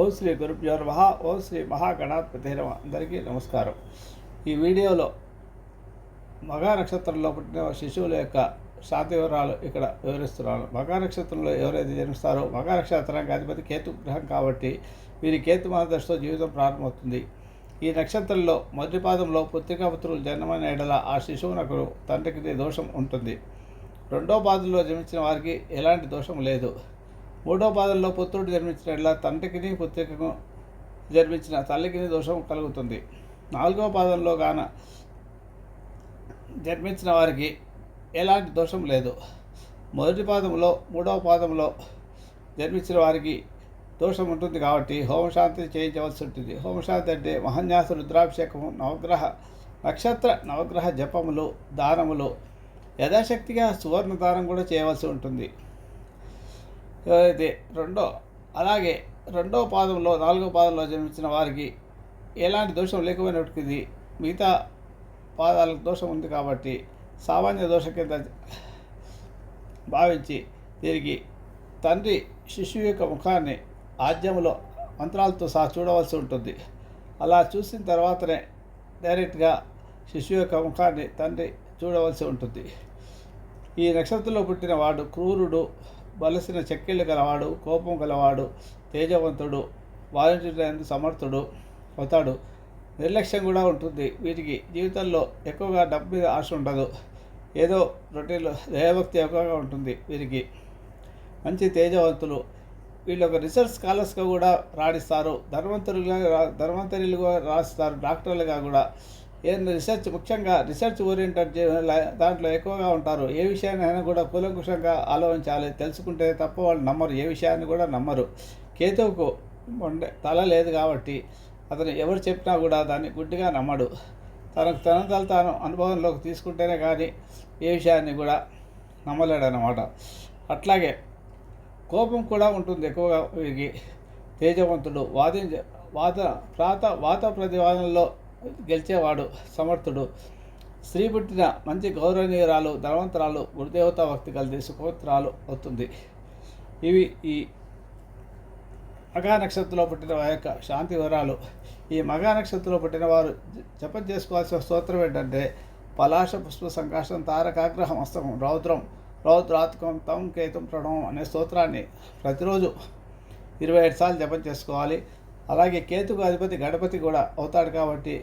ఓం శ్రీ గురుభ్యో నమ ఓం శ్రీ మహాగణాధిపతి నమ. అందరికీ నమస్కారం. ఈ వీడియోలో మగా నక్షత్రంలో పుట్టిన శిశువుల యొక్క శాంతి వివరాలు ఇక్కడ వివరిస్తున్నాను. మగా నక్షత్రంలో ఎవరైతే జన్మిస్తారో మగా నక్షత్రానికి అధిపతి కేతు గ్రహం కాబట్టి వీరి కేతు మార్గదర్శితో జీవితం ప్రారంభమవుతుంది. ఈ నక్షత్రంలో మొదటి పాదంలో పుత్రికాపుత్రులు జన్మమైన ఎడల ఆ శిశువునకు తండ్రికి దోషం ఉంటుంది. రెండో పాదంలో జన్మించిన వారికి ఎలాంటి దోషం లేదు. మూడో పాదంలో పుత్రుడు జన్మించిన ఎడల తండ్రికిని పుత్రికను జన్మించిన తల్లికిని దోషం కలుగుతుంది. నాలుగో పాదంలో గాన జన్మించిన వారికి ఎలాంటి దోషం లేదు. మొదటి పాదంలో మూడవ పాదంలో జన్మించిన వారికి దోషం ఉంటుంది కాబట్టి హోమశాంతి చేయించవలసి ఉంటుంది. హోమశాంతి అంటే మహన్యాస రుద్రాభిషేకము నవగ్రహ నక్షత్ర నవగ్రహ జపములు దానములు యథాశక్తిగా సువర్ణ దానం కూడా చేయవలసి ఉంటుంది. అయితే రెండో అలాగే రెండో పాదంలో నాలుగో పాదంలో జన్మించిన వారికి ఎలాంటి దోషం లేకపోయినప్పటికీ మిగతా పాదాలకు దోషం ఉంది కాబట్టి సామాన్య దోషం కింద భావించి తిరిగి తండ్రి శిశువు యొక్క ముఖాన్ని ఆద్యములో మంత్రాలతో సహా చూడవలసి ఉంటుంది. అలా చూసిన తర్వాతనే డైరెక్ట్గా శిశువు యొక్క ముఖాన్ని తండ్రి చూడవలసి ఉంటుంది. ఈ నక్షత్రంలో పుట్టిన వాడు క్రూరుడు బలసిన చెక్కిళ్ళు గలవాడు కోపం గలవాడు తేజవంతుడు వాదించడానికి సమర్థుడు అవుతాడు. నిర్లక్ష్యం కూడా ఉంటుంది. వీటికి జీవితంలో ఎక్కువగా డబ్బు మీద ఆశ ఉండదు. ఏదో రొటీన్లో దయభక్తి ఎక్కువగా ఉంటుంది వీరికి. మంచి తేజవంతులు. వీళ్ళు ఒక రీసెర్చ్ స్కాలర్స్గా కూడా రాణిస్తారు. ధర్మంతరులుగా రా- రాస్తారు. డాక్టర్లుగా కూడా. ఏదైనా రీసెర్చ్ ముఖ్యంగా రీసెర్చ్ ఓరియంటెడ్ దాంట్లో ఎక్కువగా ఉంటారు. ఏ విషయాన్నైనా కూడా కూలంకుషంగా ఆలోచించాలి. తెలుసుకుంటే తప్ప వాళ్ళు నమ్మరు. ఏ విషయాన్ని కూడా నమ్మరు. కేతువుకు ఉండే తల లేదు కాబట్టి అతను ఎవరు చెప్పినా కూడా దాన్ని గుడ్డిగా నమ్మడు. తనకు తనంతలు తాను అనుభవంలోకి తీసుకుంటేనే కానీ ఏ విషయాన్ని కూడా నమ్మలేడనమాట అట్లాగే కోపం కూడా ఉంటుంది ఎక్కువగా వీరికి. తేజవంతుడు వాదించ వాత ప్రాత వాత ప్రతివాదనలో గెలిచేవాడు సమర్థుడు. స్త్రీ పుట్టిన మంచి గౌరవనీయురాలు ధనవంతరాలు గురుదేవతా భక్తి కలిసి సుఖవంతురాలు అవుతుంది. ఇవి ఈ మగా నక్షత్రంలో పుట్టిన వారి యొక్క శాంతి వివరాలు. ఈ మగా నక్షత్రంలో పుట్టిన వారు జపం చేసుకోవాల్సిన స్తోత్రం ఏంటంటే పలాశ పుష్ప సంకాశం తారకాగ్రహం అస్తకం రౌద్రం రౌద్రాత్కం తం కేతం ప్రణవం అనే స్తోత్రాన్ని ప్రతిరోజు ఇరవై ఐదు సార్లు జపం చేసుకోవాలి. అలాగే కేతుకు అధిపతి గణపతి కూడా అవుతాడు కాబట్టి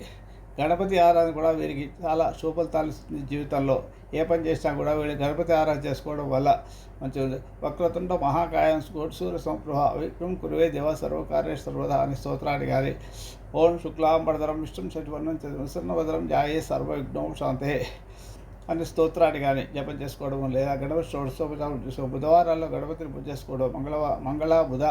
గణపతి ఆరాధన కూడా వీరికి చాలా శుభఫలితాలు ఇస్తుంది జీవితంలో. ఏ పని చేసినా కూడా వీళ్ళు గణపతి ఆరాధన చేసుకోవడం వల్ల మంచి వక్రతుండ మహాకాయం సూర్య సంప్రభ విక్రమ్ కురువే దేవ సర్వకార్య సర్వదా అనే స్తోత్రాన్ని కానీ ఓం శుక్లాంబరధరం ఇష్టం శటివర్ణం చతుర్సన్నవదరం జాయే సర్వవిఘ్నం శాంతే అనే స్తోత్రాన్ని కానీ జపం చేసుకోవడం లేదా గణపతి షోడశోపచారం చేసుకో బుధవారాల్లో గణపతిని పూజ చేసుకోవడం మంగళ మంగళ బుధ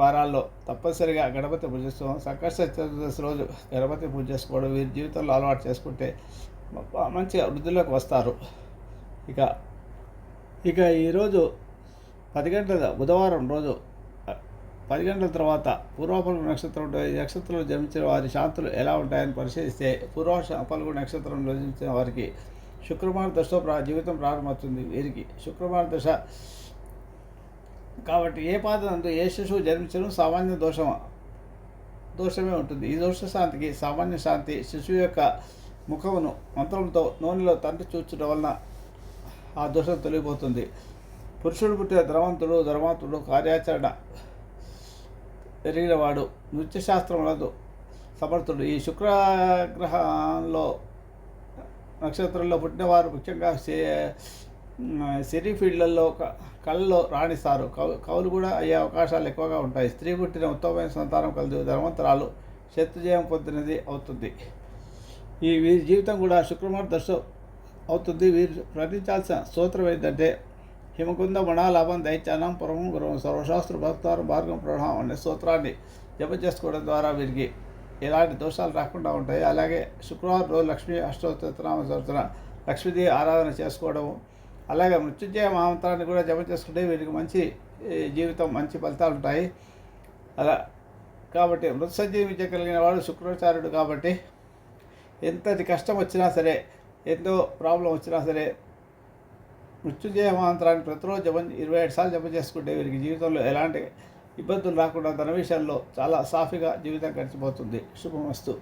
వారాల్లో తప్పనిసరిగా గణపతి పూజ చేసుకోవడం సంకష్ట చతుర్దశి రోజు గణపతి పూజ చేసుకోవడం వీరి జీవితంలో అలవాటు చేసుకుంటే మంచిగా వృద్ధిలోకి వస్తారు. ఇక ఇక ఈరోజు పది గంటల బుధవారం రోజు పది గంటల తర్వాత పూర్వపల్గు నక్షత్రం ఈ నక్షత్రంలో జన్మించిన వారి శాంతులు ఎలా ఉంటాయని పరిశీలిస్తే పూర్వ పలుగు నక్షత్రంలో జన్మించిన వారికి శుక్రవారం దశతో ప్రా జీవితం ప్రారంభమవుతుంది. వీరికి శుక్రవారం దశ కాబట్టి ఏ పాదంలో ఏ శిశువు జన్మించడం సామాన్య దోషం దోషమే ఉంటుంది. ఈ దోష శాంతికి సామాన్య శాంతి శిశువు యొక్క ముఖమును మంత్రంతో నూనెలో తండ్రి చూచడం వలన ఆ దోషం తొలగిపోతుంది. పురుషుడు పుట్టిన ధర్మంతుడు ధర్మాంతుడు కార్యాచరణ పెరిగినవాడు నృత్య శాస్త్రములందు సమర్థుడు. ఈ శుక్రగ్రహంలో నక్షత్రంలో పుట్టినవారు ముఖ్యంగా సిరీ ఫీల్డ్లలో క- రాణిస్తారు. కవు కవులు కూడా అయ్యే అవకాశాలు ఎక్కువగా ఉంటాయి. స్త్రీ పుట్టిన ఉత్తమమైన సంతానం కలదు ధర్మంతరాలు శత్రుజయం పొందినది అవుతుంది. ఈ వీరి జీవితం కూడా శుక్రవారం దశ అవుతుంది. వీరు ప్రకటించాల్సిన స్తోత్రం ఏంటంటే హిమకుంద మణాలాభం దైత్యానం పురమం గురం సర్వశాస్త్ర భక్తారం మార్గం ప్రణామం అనే స్తోత్రాన్ని జప చేసుకోవడం ద్వారా వీరికి ఎలాంటి దోషాలు రాకుండా ఉంటాయి. అలాగే శుక్రవారం రోజు లక్ష్మీ అష్టోత్తరామ సంవత్సరం లక్ష్మీదేవి ఆరాధన చేసుకోవడము అలాగే మృత్యుంజయ మహామంత్రాన్ని కూడా జమ చేసుకుంటే వీరికి మంచి జీవితం మంచి ఫలితాలు ఉంటాయి. అలా కాబట్టి మృత విద్య కలిగిన వాడు శుక్రాచార్యుడు కాబట్టి ఎంతటి కష్టం వచ్చినా సరే ఎంతో ప్రాబ్లం వచ్చినా సరే మృత్యుంజయ మంత్రాన్ని ప్రతిరోజు జపం ఇరవై ఏడు సార్లు జపం చేసుకుంటే వీరికి జీవితంలో ఎలాంటి ఇబ్బందులు రాకుండా ధన విషయంలో చాలా సాఫీగా జీవితం గడిచిపోతుంది. శుభమస్తు.